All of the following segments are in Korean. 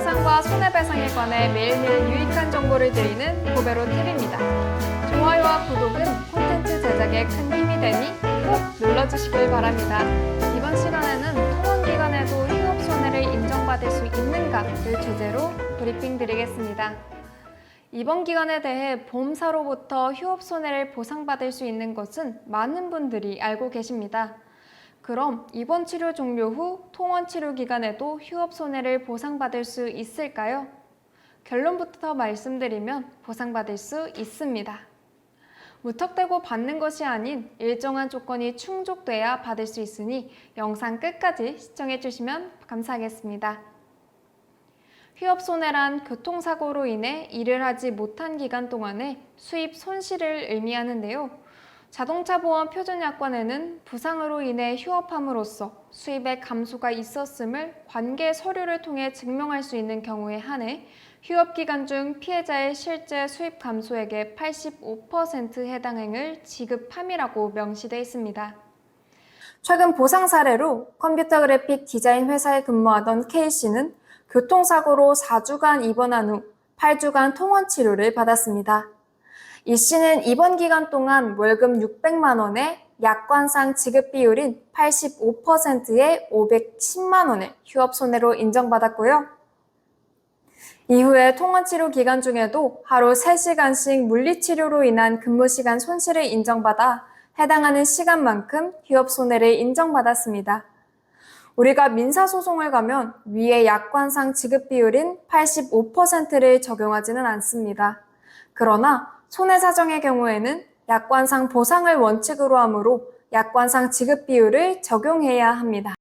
보상과 손해배상에 관해 매일매일 유익한 정보를 드리는 고베로 TV입니다. 좋아요와 구독은 콘텐츠 제작에 큰 힘이 되니 꼭 눌러주시길 바랍니다. 이번 시간에는 통원기간에도 휴업 손해를 인정받을 수 있는가를 주제로 브리핑 드리겠습니다. 이번 기간에 대해 보험사로부터 휴업 손해를 보상받을 수 있는 것은 많은 분들이 알고 계십니다. 그럼 입원 치료 종료 후 통원 치료 기간에도 휴업 손해를 보상받을 수 있을까요? 결론부터 말씀드리면 보상받을 수 있습니다. 무턱대고 받는 것이 아닌 일정한 조건이 충족돼야 받을 수 있으니 영상 끝까지 시청해 주시면 감사하겠습니다. 휴업 손해란 교통사고로 인해 일을 하지 못한 기간 동안의 수입 손실을 의미하는데요. 자동차 보험 표준 약관에는 부상으로 인해 휴업함으로써 수입의 감소가 있었음을 관계 서류를 통해 증명할 수 있는 경우에 한해 휴업 기간 중 피해자의 실제 수입 감소액의 85% 해당 행을 지급함이라고 명시되어 있습니다. 최근 보상 사례로 컴퓨터 그래픽 디자인 회사에 근무하던 K씨는 교통사고로 4주간 입원한 후 8주간 통원 치료를 받았습니다. 이 씨는 입원 기간 동안 월급 600만 원에 약관상 지급 비율인 85%의 510만 원의 휴업 손해로 인정받았고요. 이후에 통원 치료 기간 중에도 하루 3시간씩 물리치료로 인한 근무 시간 손실을 인정받아 해당하는 시간만큼 휴업 손해를 인정받았습니다. 우리가 민사소송을 가면 위의 약관상 지급 비율인 85%를 적용하지는 않습니다. 그러나 손해사정의 경우에는 약관상 보상을 원칙으로 하므로 약관상 지급 비율을 적용해야 합니다.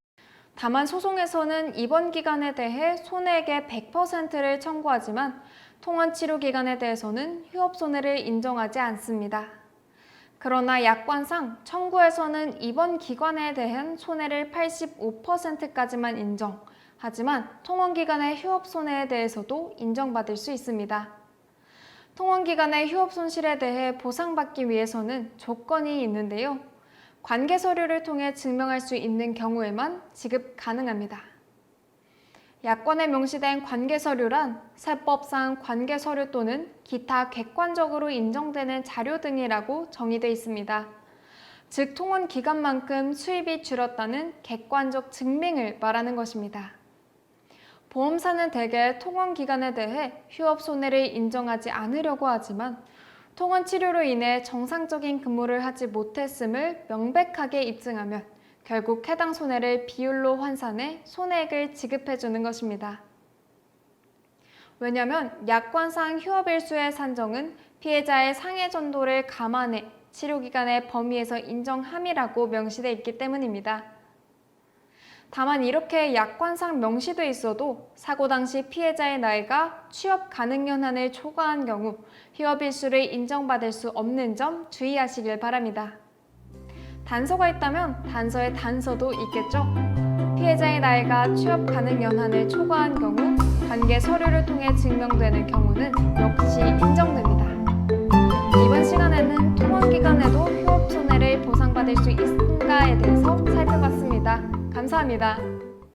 다만 소송에서는 입원 기간에 대해 손해액의 100%를 청구하지만 통원 치료 기간에 대해서는 휴업 손해를 인정하지 않습니다. 그러나 약관상 청구에서는 입원 기간에 대한 손해를 85%까지만 인정. 하지만 통원 기간의 휴업 손해에 대해서도 인정받을 수 있습니다. 통원 기간의 휴업 손실에 대해 보상받기 위해서는 조건이 있는데요. 관계 서류를 통해 증명할 수 있는 경우에만 지급 가능합니다. 약관에 명시된 관계 서류란 세법상 관계 서류 또는 기타 객관적으로 인정되는 자료 등이라고 정의되어 있습니다. 즉 통원 기간만큼 수입이 줄었다는 객관적 증명을 말하는 것입니다. 보험사는 대개 통원 기간에 대해 휴업 손해를 인정하지 않으려고 하지만 통원 치료로 인해 정상적인 근무를 하지 못했음을 명백하게 입증하면 결국 해당 손해를 비율로 환산해 손해액을 지급해 주는 것입니다. 왜냐하면 약관상 휴업일수의 산정은 피해자의 상해 전도를 감안해 치료 기간의 범위에서 인정함이라고 명시되어 있기 때문입니다. 다만 이렇게 약관상 명시돼 있어도 사고 당시 피해자의 나이가 취업 가능 연한을 초과한 경우 휴업 일수를 인정받을 수 없는 점 주의하시길 바랍니다. 단서가 있다면 단서에 단서도 있겠죠. 피해자의 나이가 취업 가능 연한을 초과한 경우 관계 서류를 통해 증명되는 경우는 역시 인정됩니다. 이번 시간에는 통원 기간에도 휴업 손해를 보상받을 수 살펴봤습니다. 감사합니다.